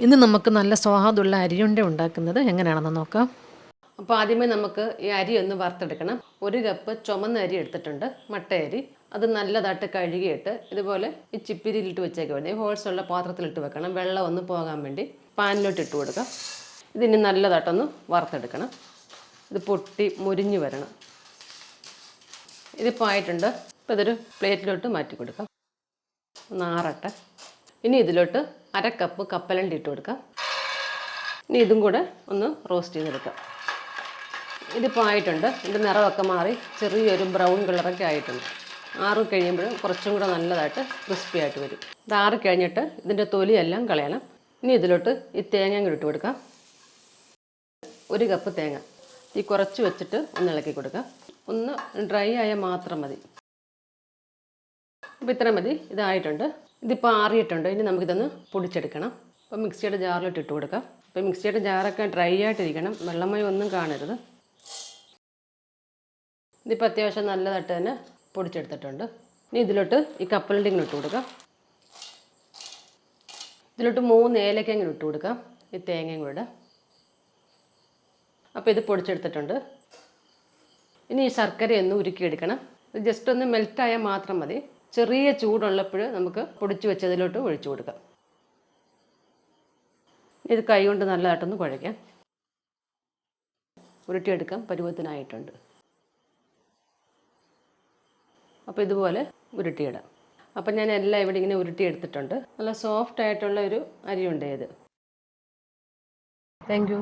ഇന്ന് നമുക്ക് നല്ല സ്വാദുള്ള അരിയുണ്ട ഉണ്ടാക്കുന്നത് എങ്ങനെയാണെന്ന് നോക്കാം. അപ്പോൾ ആദ്യമേ നമുക്ക് ഈ അരി ഒന്ന് വറുത്തെടുക്കണം. ഒരു കപ്പ് ചുമന്ന അരി എടുത്തിട്ടുണ്ട് മട്ടയരി അത് നല്ലതായിട്ട് കഴുകിയിട്ട് ഇതുപോലെ ഈ ചിപ്പിരിയിലിട്ട് വെച്ചേക്ക് വേണ്ടി ഹോൾസ് ഉള്ള പാത്രത്തിലിട്ട് വെക്കണം. വെള്ളം ഒന്ന് പോകാൻ വേണ്ടി പാനിലോട്ട് ഇട്ട് കൊടുക്കാം. ഇതിന് നല്ലതായിട്ടൊന്ന് വറുത്തെടുക്കണം. ഇത് പൊട്ടി മുരിഞ്ഞു വരണം. ഇതിപ്പോൾ ആയിട്ടുണ്ട്. ഇപ്പോൾ ഇതൊരു പ്ലേറ്റിലോട്ട് മാറ്റി കൊടുക്കാം. ഒന്ന് ആറട്ടെ. ഇനി ഇതിലോട്ട് അര കപ്പ് കപ്പലണ്ടി ഇട്ട് കൊടുക്കുക ഇനി ഇതും കൂടെ ഒന്ന് റോസ്റ്റ് ചെയ്തെടുക്കാം. ഇതിപ്പോൾ ആയിട്ടുണ്ട്. ഇതിന്റെ നിറമൊക്കെ മാറി ചെറിയൊരു ബ്രൗൺ കളറൊക്കെ ആയിട്ടുണ്ട്. ആറ് കഴിയുമ്പോൾ കുറച്ചും കൂടെ നല്ലതായിട്ട് ക്രിസ്പി ആയിട്ട് വരും. ഇത് ആറ് കഴിഞ്ഞിട്ട് ഇതിന്റെ തൊലിയെല്ലാം കളയണം. ഇനി ഇതിലോട്ട് ഈ തേങ്ങ കൂടി ഇട്ട് കൊടുക്കാം. ഒരു കപ്പ് തേങ്ങ. ഈ കുറച്ച് വെച്ചിട്ട് ഒന്ന് ഇളക്കി കൊടുക്കുക ഒന്ന് ഡ്രൈ ആയാൽ മാത്രം മതി. അപ്പോൾ ഇത്ര മതി. ഇതായിട്ടുണ്ട്. ഇതിപ്പോൾ ആറിയിട്ടുണ്ട്. ഇനി നമുക്കിതൊന്ന് പൊടിച്ചെടുക്കണം. അപ്പോൾ മിക്സിയുടെ ജാറിലിട്ട് ഇട്ട് കൊടുക്കാം. അപ്പോൾ മിക്സിയുടെ ജാറൊക്കെ ഡ്രൈ ആയിട്ടിരിക്കണം. വെള്ളമയം ഒന്നും കാണരുത്. ഇതിപ്പോൾ അത്യാവശ്യം നല്ലതായിട്ട് തന്നെ പൊടിച്ചെടുത്തിട്ടുണ്ട്. ഇനി ഇതിലോട്ട് ഈ കപ്പലിന്റെ ഇങ്ങനെ ഇട്ട് കൊടുക്കാം. ഇതിലോട്ട് മൂന്ന് ഏലക്ക ഇങ്ങനെ ഇട്ട് കൊടുക്കാം. ഈ തേങ്ങയും കൂടെ അപ്പോൾ ഇത് പൊടിച്ചെടുത്തിട്ടുണ്ട്. ഇനി ഈ ശർക്കര ഒന്ന് ഉരുക്കിയെടുക്കണം ജസ്റ്റ് ഒന്ന് മെൽറ്റായാൽ മാത്രം മതി. ചെറിയ ചൂടുള്ളപ്പോൾ നമുക്ക് പൊടിച്ചു വെച്ചതിലോട്ട് ഒഴിച്ചു കൊടുക്കാം. ഇത് കൈ കൊണ്ട് നല്ലതായിട്ടൊന്ന് കുഴയ്ക്കാം. ഉരുട്ടിയെടുക്കാം. പരുവത്തിനായിട്ടുണ്ട്. അപ്പോൾ ഇതുപോലെ ഉരുട്ടിയിടാം. അപ്പം ഞാൻ എല്ലാം ഇവിടെ ഇങ്ങനെ ഉരുട്ടിയെടുത്തിട്ടുണ്ട്. നല്ല സോഫ്റ്റ് ആയിട്ടുള്ള ഒരു അരിയുണ്ട് ഇത്. താങ്ക്